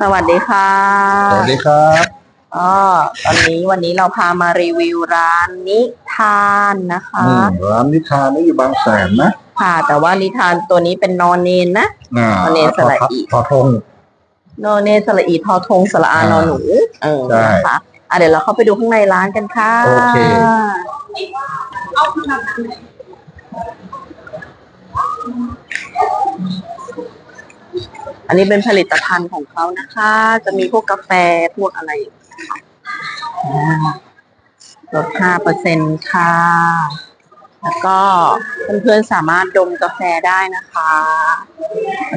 สวัสดีค่ะสวัสดีครับอ๋อตอนนี้วันนี้เราพามารีวิวร้านนิทานนะคะอืมร้านนิทานนี่อยู่บางแสนนะค่ะ แต่ว่านิทานตัวนี้เป็นนอนเนนนะอ่าวันนี้สละอีทอทง นอนเนนสระอีทอทงสระอานอนหนูเออใช่นะคะอะเดี๋ยวเราเข้าไปดูข้างในร้านกันค่ะโอเคอั นนี้เป็นผลิตภัณฑ์ของเขานะคะ จะมีพวกกาแฟพวกอะไรอย่างเงี้ยค่ะอ่าลดห้าเปอร์เซ็นค่ะ แล้วก็เพื่อนๆสามารถดมกาแฟได้นะคะ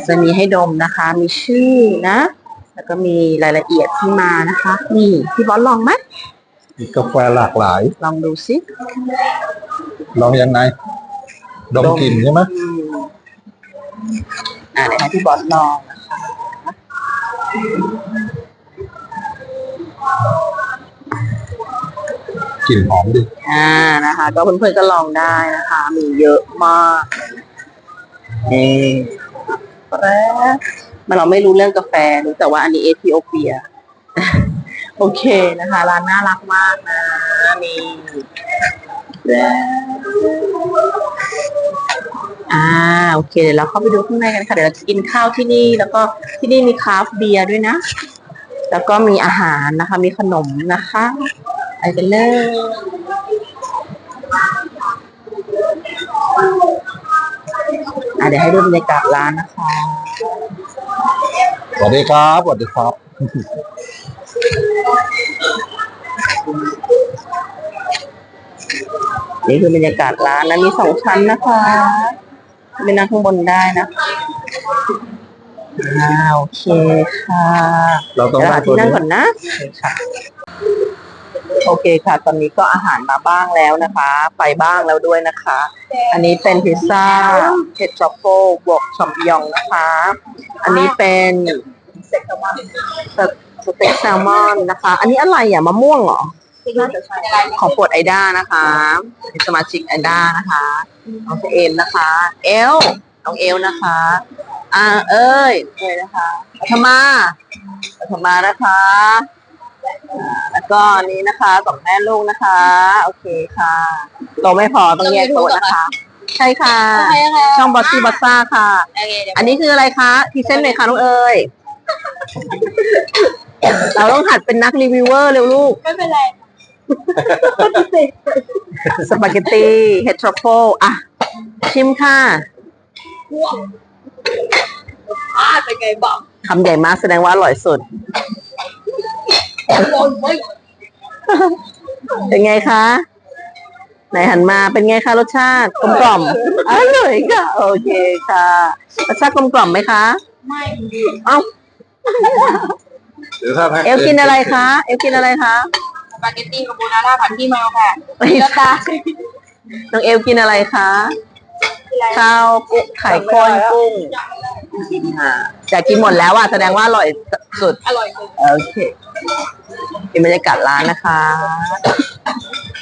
จะมีให้ดมนะคะ มีชื่อนะ แล้วก็มีรายละเอียดที่มานะคะ นี่พี่บอสลองไหมมีกาแฟหลากหลาย ลองดูสิลองยังไง ดมกลิ่นใช่ไหมอืมอ่าเดี๋ยวให้พี่บอสลองนะคะ กลิ่นหอมดิอ่านะคะ ก็เพื่อนๆก็ลองได้นะคะ มีเยอะมากนี่แป๊บมันเราไม่รู้เรื่องกาแฟรู้แต่ว่าอันนี้เอธิโอเปีย โอเคนะคะ ร้านน่ารักมากนะนี่แป๊บ อ่าโอเคเดี๋ยวเราเข้าไปดูข้างในกันค่ะเดี๋ยวเราจะกินข้าวที่นี่ แล้วก็ที่นี่มีคราฟต์เบียร์ด้วยนะ แล้วก็มีอาหารนะคะ มีขนมนะคะไปกันเลยอะเดี๋ยวให้ดูบรรยากาศร้านนะคะ สวัสดีครับ สวัสดีครับ นี่คือบรรยากาศร้านนะมีสองชั้นนะคะ ไปนั่งข้างบนได้นะคะอ่าโอเคค่ะเราต้องเดี๋ยวหาได้ตัที่วนั่งนี้ก่อนนะค่ะโอเคค่ะ ตอนนี้ก็อาหารมาบ้างแล้วนะคะ ไปบ้างแล้วด้วยนะคะ อันนี้เป็นพิซซ่าเผ็ดทรัฟเฟิลบวกชอมปิญองนะคะ อันนี้เป็นสสเต็กแซลมอนนะคะ อันนี้อะไรอะมะม่วงเหรอ ของโปรดไอด้านะคะเป็นสมาชิกไอด้านะคะน้องเอมนะคะ เอลน้องเอลนะคะอ่าเอ้ยเอ้ยนะคะปัทมาปัทมานะคะอ่าแล้วก็อันนี้นะคะสองแม่ลูกนะคะ โอเคค่ะโตะไม่พอต้องแยกโต๊ะนะคะ ใช่ค่ะ ช่องบอสซี่บอสซ่าค่ะ อันนี้คืออะไรคะพรีเซนต์หน่อยค่ะน้องเอ๋ยเราต้องหัดเป็นนักรีวิวเวอร์เร็วลูก ไม่เป็นไร สปาเกตตีเฮดทรัฟเฟิลอะ ชิมค่ะอ่าเป็นไงบ้างคำใหญ่มากแสดงว่าอร่อยสุดโดนไม่เป็นไงคะไหนหันมาเป็นไงคะรสชาติกลมกล่อมอร่อยค่ะ โอเคค่ะรสชาติกลมกล่อมไหมคะไม่เอ้าเดี๋ยวถ้าแพ็คเอลกินอะไรคะ เอลกินอะไรคะส ปาเกตตี้คาโบนาร่าผัดที่เมาค่ะไม่เนื้อใช่ตาน้องเอลกินอะไรคะข้าวกุ้งไข่ข้นกุ้งอ่าอยากกินหมดแล้วอะแสดงว่าอร่อยสุดอร่อยสุดโอเคเป็นบรรยากาศร้านนะคะ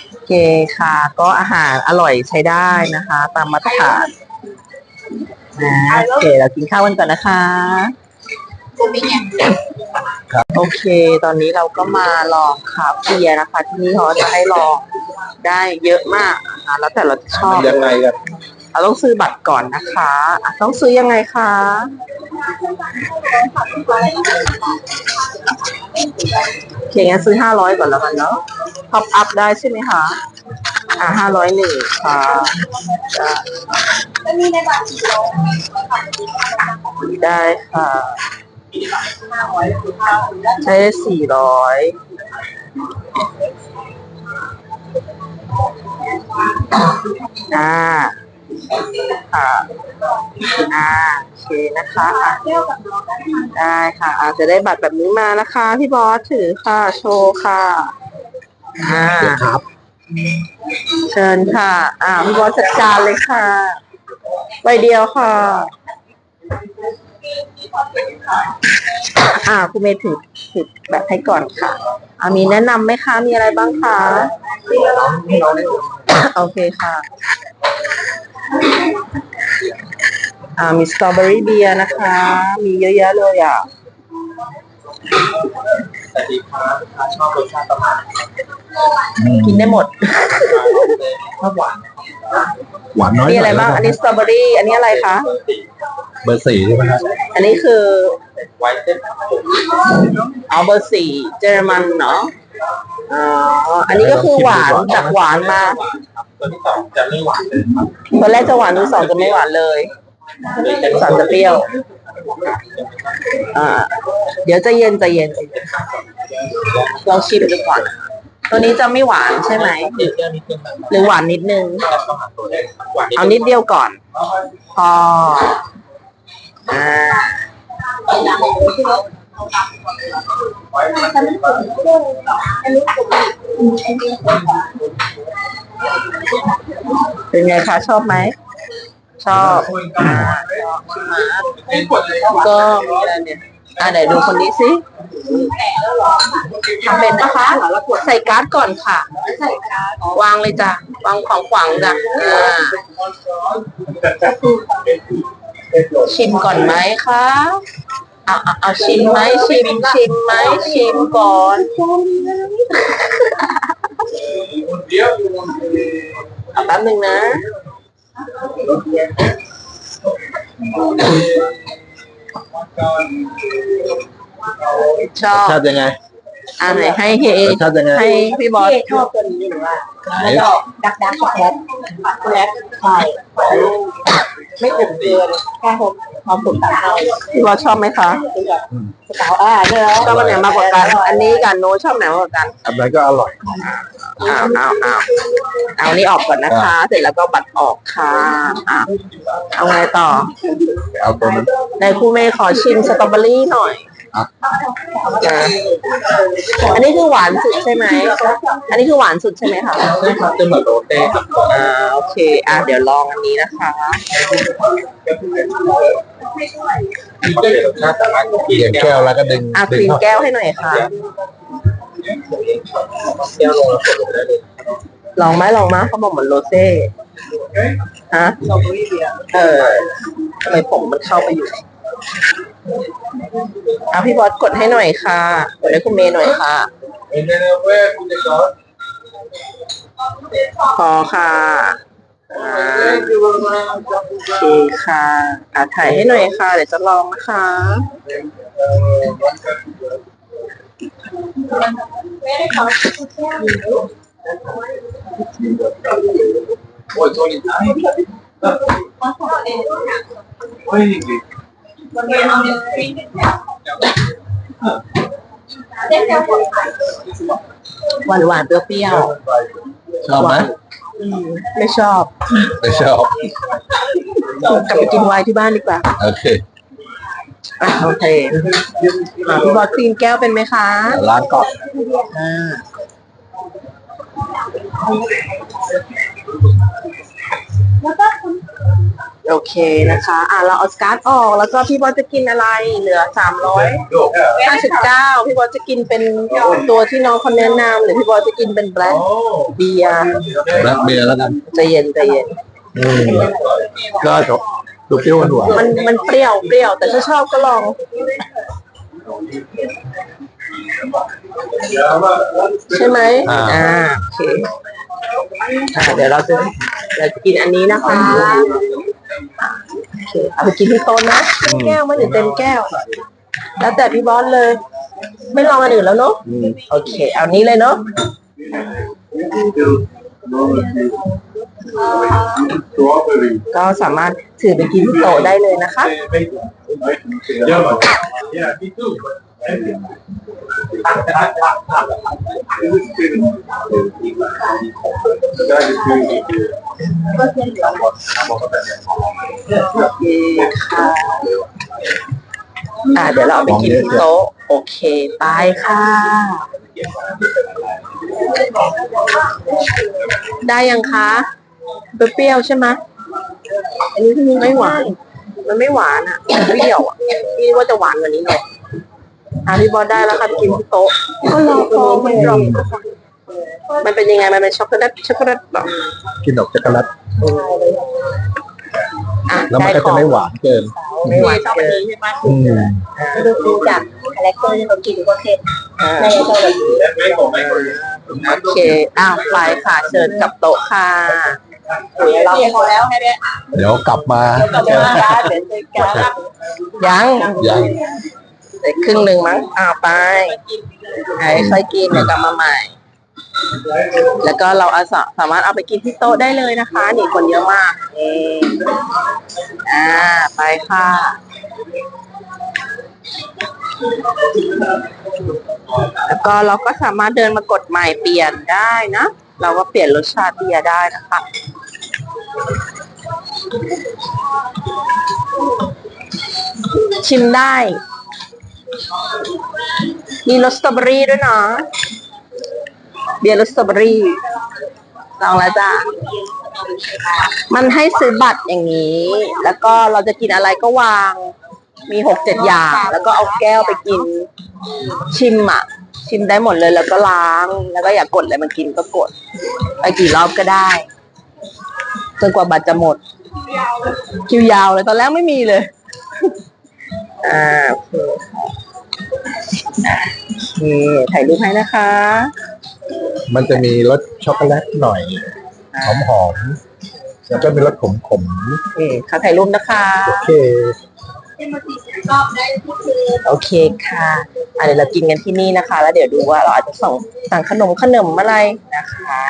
โอเคค่ะ ก็อาหารอร่อยใช้ได้นะคะ ตามมาตรฐานนะโอเคเรากินข้าวกันก่อนนะคะกูมีเนี่ย โอเค ตอนนี้เราก็มาลองคาเฟ่นะคะ ที่นี่เขาจะให้ลองได้เยอะมากนะคะแล้วแต่เราจะชอบมันยังไงกันเราต้องซื้อบัตรก่อนนะคะอะต้องซื้อยังไงคะโอเคงั้นซื้อห้าร้อยก่อนแล้วกันเนาะท็อปอัพได้ใช่ไหมคะ อ่าห้าร้อยหนึ่งค่ะได้จะมี ในบัตรสี่ร้อยได้ค่ะใช้สี่ร้อยอ่าค่ะอ่าโอเคนะคะอะเที่ยวกับน้องได้ไหมได้ค่ะอาจจะได้บัตรแบบนี้มานะคะ พี่บอสถือค่ะ โชว์ค่ะอ่าครับเชิญค่ะ อ่าพี่บอสจัดการเลยค่ะใบเดียวค่ะ อ่าคุณเมย์ถือถือแบบให้ก่อนค่ะอ่ามีแนะนำไหมคะมีอะไรบ้างคะโอเคค่ะอ่ามีสตรอเบอรี่เบียร์นะคะ มีเยอะแยะเลยอะแต่ดีค้าค้าชอบรสชาติประมาณกินได้หมดชอบหวานหวานน้อยมีอะไรบ้างอันนี้สตรอเบอรี่อันนี้อะไรคะ เบอร์สี่ใช่ไหมครับอันนี้คือ เอาเบอร์สี่เยอรมันเนาะอ๋ออันนี้ก็คือหวานจากหวานมา ตัวที่สองจะไม่หวานเลยตัวแรกจะหวานตัวสองจะไม่หวานเลยสามจะเปรี้ยว อ่า เดี๋ยวจะเย็นจะเย็นลองชิมดูก่อน ตัวนี้จะไม่หวานใช่ไหม หรือหวานนิดนึงเลขหวานเอานิดเดียวก่อน พอ อ่าเป็นไงคะ ชอบไหม ชอบอ่าก็มีอะไรเนี่ยอ่าไหนดูคนนี้สิทำเป็นปะคะ ใส่การ์ดก่อนค่ะ วางเลยจ้ะ วางของขวางจ้ะอ่า ชิมก่อนไหมคะเอาเอาเอาชิมไหมชิมชิมไหมชิมก่อน เอาแป๊บหนึ่งนะ ชอบชาติยังไง อ่าไหนให้เฮรสชาติยังไงให้พี่บอสชอบตัวนี้หรือว่าไหนดักดักช็อกโกแลตช็อกโกแลตใช่ไม่ขมเกินแค่หกความขมตามเราพี่บอสชอบไหมคะสาวอ่าเนี่ยแล้วชอบอันไหนมากกว่ากัน อันนี้กับโน้ตชอบไหนมากกว่ากันอันไหนก็อร่อยอ้าวอ้าวอ้าวเอานี่ออกก่อนนะคะ เสร็จแล้วก็บัตรออกค่ะอะเอาไงต่อเอาตัวนั้นในครูเมย์ขอชิมสตรอเบอรี่หน่อยอะ นะอันนี้คือหวานสุดใช่ไหม อันนี้คือหวานสุดใช่ไหมคะใช่ครับจะเหมือนโรเต้ครับอ่าโอเค อะเดี๋ยวลองอันนี้นะคะเปลี่ยนรสชาติแต่ว่าเปลี่ยนแก้วแล้วก็ดึงอะคดึลีงนแก้วให้หน่อยค่ะ แก้วลงแล้วกดลงได้เลยลองไหมลองไหมเขาบอกเหมือนโรเซ่ฮะ เออทำไมผมมันเข้าไปอยู่ เอาพี่บอสกดให้หน่อยค่ะ กดให้คุณเมย์หน่อยค่ะ พอค่ะอ่าโอเคค่ะอะถ่ายให้หน่อยค่ะ เดี๋ยวจะลองนะคะ โอ้ยตัวนี้โอ้ยหวานหวานๆเปรี้ยวชอบไหมๆอืมไม่ชอบไม่ชอบ กลับไปกินไวน์ที่บ้านดีกว่าโอเคอะโอเคอะพี่บอสคลีนแก้วเป็นไหมคะร้านก่อนอ่า โอเคนะคะอะเราเอาสการ์ดออกแล้วก็พี่บอสจะกินอะไรเหลือสามร้อยห้าสิบเก้าพี่บอสจะกินเป็นตัวที่น้องเขาแนะนำหรือพี่บอสจะกินเป็นแบล็คเบียร์แบล็คเบียร์แล้วกันใจเย็นใจเย็นอืมก็จบดูเปรี้ยวหวานมันมันเปรี้ยวเปรี้ยวแต่ถ้าชอบก็ลองใช่ไหมอ่าโอเคอ่าเดี๋ยวเราจะเราจะกินอันนี้นะคะโอ เคเอาไปกินที่โต๊ะนะครึ่งแก้วไม่หรือเต็มแก้ว แล้วแต่พี่บอสเลย ไม่ลองอันอื่นแล้วเนาะอืมโอเค เอานี้เลยเนาะก็สามารถถือไปกินที่โต๊ะได้เลยนะคะ โอเคค่ะอ่าเดี๋ยวเราเอาไปกินที่โต๊ะโอเคไปค่ะ ได้ยังคะเปรี้ยวๆใช่ไหมอันนี้ไม่หวาน มันไม่หวานอะมันเปรี้ยวอะพี่ว่าจะหวานกว่านี้หน่อยอะพี่บอสได้แล้วค่ะไปกินที่โต๊ะก็ลองลอมันลอง มันเป็นยังไง มันเป็นช็อกโกแลต ช็อกโกแลตแบบกินดอกช็อกโกแลตอะแล้วมันได้ก็ขจะองไม่หวานเกินไม่หวานเกินอืมดูดูจากาแรคเตอร์ที่เขากินก็เข้มอ่าในจะแบบนี้โอเค อ้าวไปค่ะ เชิญกลับโต๊ะค่ะเราพอแล้วให้ได้เดี๋ยวกลับมาเจอกันเดี๋ยวเจอกันยังยังเด็กครึ่งหนึ่งมั้งอ้าวไปไอ้ค่อยกินเดี๋ยวกลับมาใหม่ แล้วก็เราอาสาสามารถเอาไปกินที่โต๊ะได้เลยนะคะ นี่คนเยอะมากอ่าไปค่ะแล้วก็เราก็สามารถเดินมากดใหม่เปลี่ยนได้นะ เราก็เปลี่ยนรสชาติเบียร์ได้นะคะชิมได้ มีรสสตรอเบอรี่ด้วยเนาะ เบียร์รสสตรอเบอรี่ลองแล้วจ้ามันให้ซื้อบัตรอย่างนี้ แล้วก็เราจะกินอะไรก็วาง มีหกเจ็ดอย่าง แล้วก็เอาแก้วไปกิน ชิมอะ ชิมได้หมดเลย แล้วก็ล้าง แล้วก็อยากกดอะไรมากินก็กด ไปกี่รอบก็ได้จนกว่าบัตรจะหมด คิวยาวเลย ตอนแรกไม่มีเลย อ่าโอเค นี่ถ่ายรูปให้นะคะ มันจะมีรสช็อกโกแลตหน่อยหอมหอมๆแล้วก็มีรสขมขมนี่ค่ะถ่ายรูปนะคะ ๆโอเค โอเคค่ะอะ เดี๋ยวเรากินกันที่นี่นะคะ แล้วเดี๋ยวดูว่าเราอาจจะส่งสั่งขนมขนมอะไรนะคะ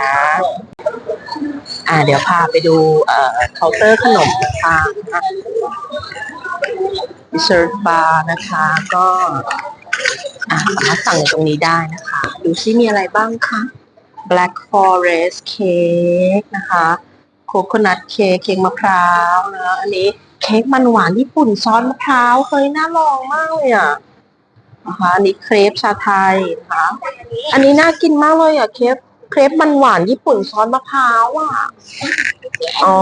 อ่าเดี๋ยวพาไปดูเอ่อเคาน์เตอร์ขนมนะคะดิเซอร์บาร์นะคะ ก็ อ่าสามารถสั่งในตรงนี้ได้นะคะ ดูซิมีอะไรบ้างคะ Black Forest Cake นะคะ Coconut Cake เค้กมะพร้าวนะอันนี้เค้กมันหวานญี่ปุ่นซอสมะพร้าวเฮ้ยน่าลองมากเลยอะนะคะอันนี้เครปชาไทยนะคะอันนี้น่ากินมากเลยอะเครปเครปมันหวานญี่ปุ่นซอสมะพร้าวอะอ๋อ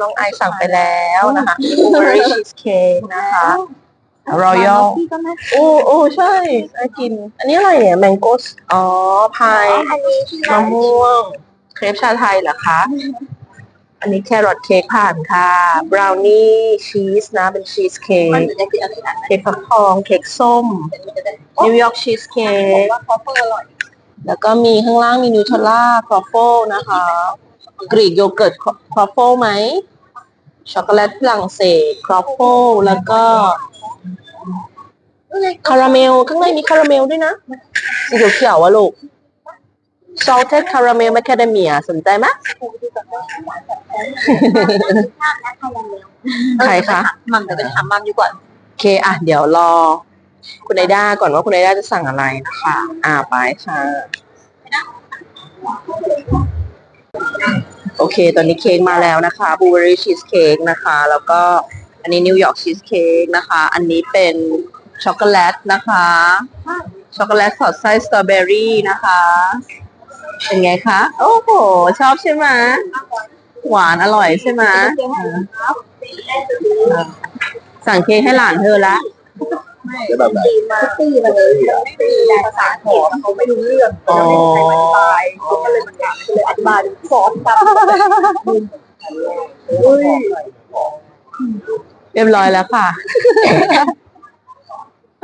น้องไอสั่งไปแล้วนะคะบลูเบอรี่ชีสเค้กนะคะ รอยัลโอ้โอ้ใช่น่ากิน อันนี้อะไรเนี่ยแมงโก้อ๋อพายอันนี้ที่มะม่วง เครปชาไทยเหรอคะ อันนี้แครอทเค้กผ่านค่ะบราวนี่ชีสนะเป็นชีสเค้มันกจะกินอะไรนะเค้กฟักทองเค้กส้มนิวยอร์กชีสเค้ผมกว่าคอฟเฟอร์อร่อยแล้วก็มีข้างล่างมีนูเทลล่าครอฟเฟิลนะคะ กรีกโยเกิร์ตครอฟเฟิลไหมช็อกโกแลตฝรั่งเศสครอฟเฟิลแล้วก็ คาราเมล ข้างในมีคาราเมลด้วยนะสีเขียวๆวะลูก salted caramel macadamia สนใจไหมใครคะมัมแต่เป็นถามมัมดีกว่าโอเค อะ เดี๋ยวรอ คุณไอด้าก่อนว่าคุณไอด้าจะสั่งอะไรนะคะ อ่าไปค่ะ โอเค ตอนนี้เค้กมาแล้วนะคะบลูเบอรี่ชีสเค้กนะคะ แล้วก็อันนี้นิวยอร์กชีสเค้กนะคะ อันนี้เป็น ช็อกโกแลตนะคะ ช็อกโกแลตสอดไส้สตรอเบอรี่นะคะ เป็นไงคะ โอ้โห ชอบใช่ไหมหวานอร่อยใช่ไหมสั่งเค้กให้หลานเธอละจะแบบไหนตีมาเลยไม่มีภาษาขอเขาไม่รู้เรื่องอ๋อใครอธิบายเขาก็เลยมันเลยอธิบายสอนกันเรียบร้อยแล้วค่ะ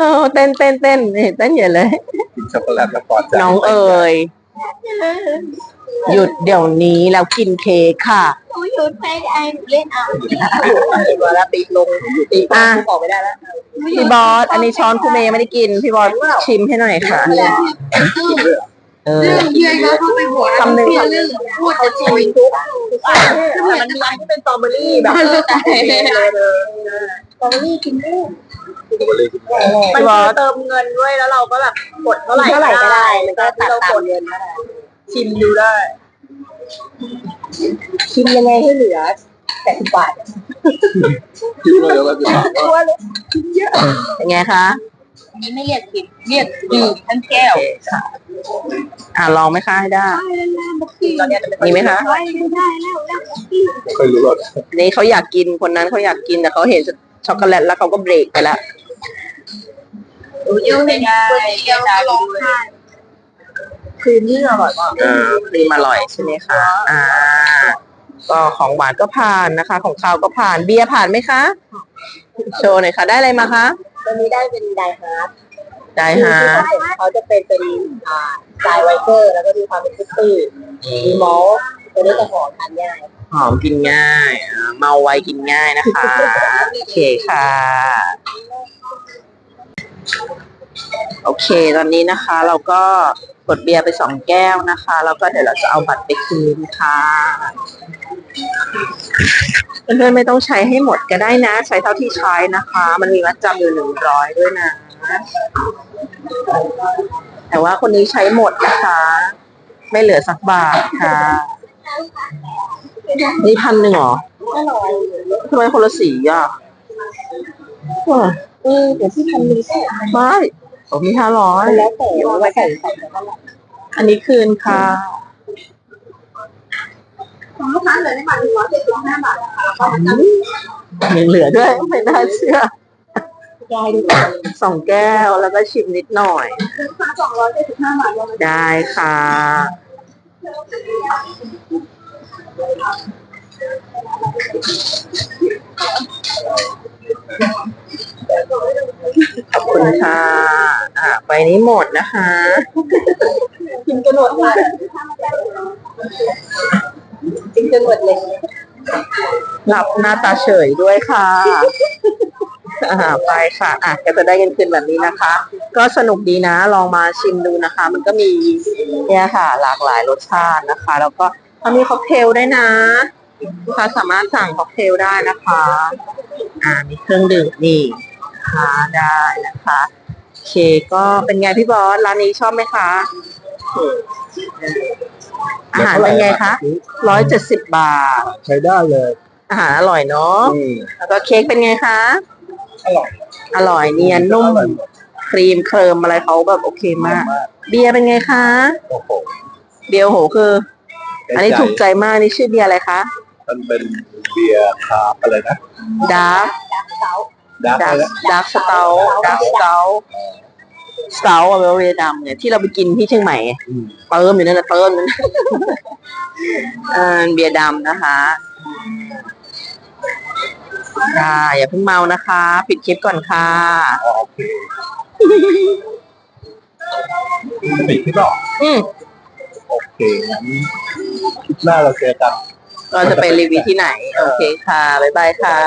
ออเต้นเต้นเต้นนี่เต้นใหญ่เลย กินช็อกโกแลตแล้วพอใจน้องเอ๋ยหยุดเดี๋ยวนี้แล้วกินเค้กค่ะ หนูหยุดไปไอเล่นเอาตัวแล้วปีลงปีอะบอกไม่ได้แล้วพี่บอส อันนี้ช้อนคุณเมย์ไม่ได้กิน พี่บอสชิมให้หน่อยค่ะเอ อเยื่อเขาเข้าไปหัวคำหนึ่งพูดจะชีวิตทุกมันมีอันที่เป็นสตรอเบอรี่แบบเออแต่สตรอเบอรี่กินได้พี่บอสเติมเงินด้วยแล้วเราก็แบบกดเท่าไหร่ก็ได้มันก็ตัดตามเงินชิมดูได้ ชิมยังไงให้เหลือแปดสิบบาทคิดว่าเดี๋ยวเราจะถามว่าตัวเล็กเป็นไงคะ อันนี้ไม่เรียกชิมเรียกดื่มทั้งแก้วโอเคค่ะอะลองไหมคะให้ได้ตอนนี้จะเป็นมีไหมคะได้แล้วแล้วไม่ค่อยรู้ว่าอันนี้เขาอยากกินคนนั้นเขาอยากกินแต่เขาเห็นช็อกโกแลตแล้วเขาก็เบรกไปแล้วยูไม่ได้เดียวก็ร้องไห้คือนี่อร่อยมากอ่าครีมอร่อยใช่ไหมคะอ่า ก็ของหวานก็ผ่านนะคะ ของคาวก็ผ่านเบียร์ผ่านไหมคะ โชว์หน่อยค่ะ ได้อะไรมาคะ ตัวนี้ได้เป็นไดฮาร์ดได้ฮะเขาจะเป็นเป็นอ่าสไตล์ไวเกอร์ แล้วก็มีความเป็นคุตตี้มีมอลต์ตัวนี้จะหอมทานง่าย หอมกินง่ายอ่าเมาไวกินง่ายนะคะ โอเคค่ะ โอเค ตอนนี้นะคะ เราก็กดเบียร์ไปสองแก้วนะคะ แล้วก็เดี๋ยวเราจะเอาบัตรไปคืนค่ะเพื่อนๆไม่ต้องใช้ให้หมดก็ได้นะ ใช้เท่าที่ใช้นะคะ มันมีมัดจำอยู่หนึ่งร้อยด้วยนะ แต่ว่าคนนี้ใช้หมดนะคะ ไม่เหลือสักบาทค่ะ นี่พันหนึ่งเหรออร่อยทำไมคนละสีอะว้าเออเดี๋ยวที่ทำมีก็ไม่ ผมมีห้าร้อยแล้วแต่ว่าไว้ใส่ใส่แล้วก็ละอันนี้คืนค่ะของลูกค้าเลยได้มาหนึ่งร้อยเจ็ดสิบห้าบาทนะคะแล้วก็ยังเหลือด้วยไม่น่าเชื่อยายดูก่อนสองแก้วแล้วก็ชิมนิดหน่อยลูกค้าสองร้อยเจ็ดสิบห้าบาทรวมได้ค่ะ ขอบคุณค่ะ อ่าไปนี้หมดนะคะกินกันหมดเลยกินกันหมดเลยหลับหน้าตาเฉยด้วยค่ะอ่าไปค่ะอะก็จะได้เงินคืนแบบนี้นะคะ ก็สนุกดีนะลองมาชิมดูนะคะ มันก็มีเนี่ยค่ะ หลากหลายรสชาตินะคะ แล้วก็มันมีค็อกเทลด้วยนะลูกค้าสามารถสั่งค็อกเทลได้นะคะ อ่ามีเครื่องดื่มนี่ นะคะได้นะคะโอเคก็เป็นไงพี่บอสร้านนี้ชอบไหมคะอาหารเป็นไงคะร้อยเจ็ดสิบบาท ใช้ได้เลย อาหารอร่อยเนาะอืมแล้วก็เค้กเป็นไงคะ อร่อย อร่อยเนียนนุ่ม ครีมเคลิมอะไรเขาแบบโอเคมาก เบียร์เป็นไงคะโอ้โหเบียร์โหคือ อันนี้ถูกใจมากนี่ชื่อเบียร์อะไรคะ มันเป็นเบียร์คาร์บอะไรนะดาร์ก ดาร์กดาอะไรร์กนะดาร์กสเตลดาร์กสเตลสเตลอะเบียร์ดำเนี่ยที่เราไปกินที่เชียงใหม่อืมเติมอยู่นั่นนะเติมอยู่นั่นเออเบียร์ดำนะคะค่ะอย่าเพิ่งเมานะคะ ปิดคลิปก่อนค่ะอ๋อโอเคปิดที่บอกอืมโอเคงั้นคลิปหน้าเราเจอกันเราจะไปรีวิวที่ไหน โอเคค่ะ บ๊ายบายค่ะ